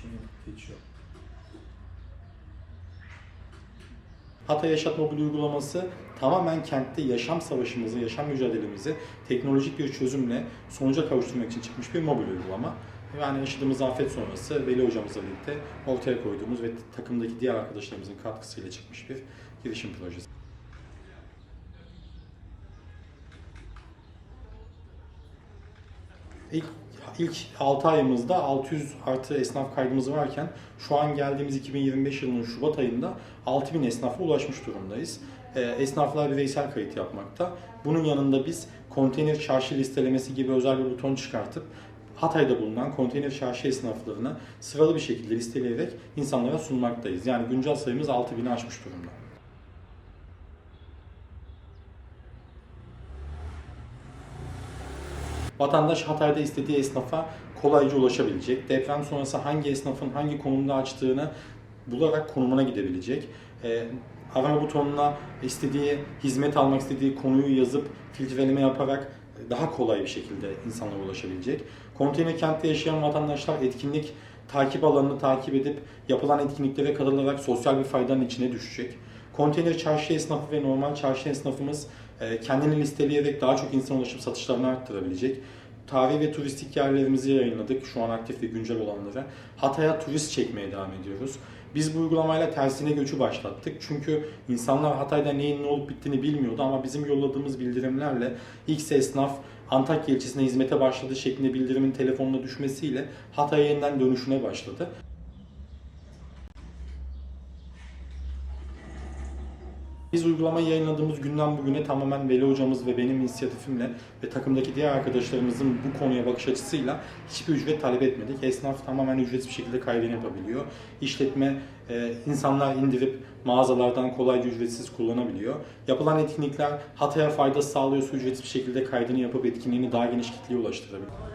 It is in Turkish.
şimdi geçiyor. Hatay Yaşat Mobil uygulaması tamamen kentte yaşam savaşımızı, yaşam mücadelemizi teknolojik bir çözümle sonuca kavuşturmak için çıkmış bir mobil uygulama. Yani yaşadığımız afet sonrası Veli hocamızla birlikte ortaya koyduğumuz ve takımdaki diğer arkadaşlarımızın katkısıyla çıkmış bir girişim projesi. İlk, ilk 6 ayımızda 600 artı esnaf kaydımız varken şu an geldiğimiz 2025 yılının Şubat ayında 6000 esnafa ulaşmış durumdayız. Ee, Esnaflar bireysel kayıt yapmakta. Bunun yanında biz konteyner çarşı listelemesi gibi özel bir buton çıkartıp Hatay'da bulunan konteyner çarşı esnaflarını sıralı bir şekilde listeleyerek insanlara sunmaktayız. Yani güncel sayımız 6000'i aşmış durumda. Vatandaş Hatay'da istediği esnafa kolayca ulaşabilecek. Deprem sonrası hangi esnafın hangi konumda açtığını bularak konumuna gidebilecek. Ee, arama butonuna istediği hizmet almak istediği konuyu yazıp filtreleme yaparak daha kolay bir şekilde insanlara ulaşabilecek. Konteyner kentte yaşayan vatandaşlar etkinlik takip alanını takip edip yapılan etkinliklere katılarak sosyal bir faydanın içine düşecek. Konteyner çarşı esnafı ve normal çarşı esnafımız e, kendini listeleyerek daha çok insan ulaşıp satışlarını arttırabilecek. Tarihi ve turistik yerlerimizi yayınladık. Şu an aktif ve güncel olanları. Hatay'a turist çekmeye devam ediyoruz. Biz bu uygulamayla tersine göçü başlattık. Çünkü insanlar Hatay'da neyin ne olup bittiğini bilmiyordu ama bizim yolladığımız bildirimlerle X esnaf Antakya ilçesine hizmete başladı şeklinde bildirimin telefonuna düşmesiyle Hatay'a yeniden dönüşüne başladı. Biz uygulamayı yayınladığımız günden bugüne tamamen Veli hocamız ve benim inisiyatifimle ve takımdaki diğer arkadaşlarımızın bu konuya bakış açısıyla hiçbir ücret talep etmedik. Esnaf tamamen ücretsiz bir şekilde kaydını yapabiliyor. İşletme e, insanlar indirip mağazalardan kolayca ücretsiz kullanabiliyor. Yapılan etkinlikler Hatay'a fayda sağlıyorsa ücretsiz bir şekilde kaydını yapıp etkinliğini daha geniş kitleye ulaştırabiliyor.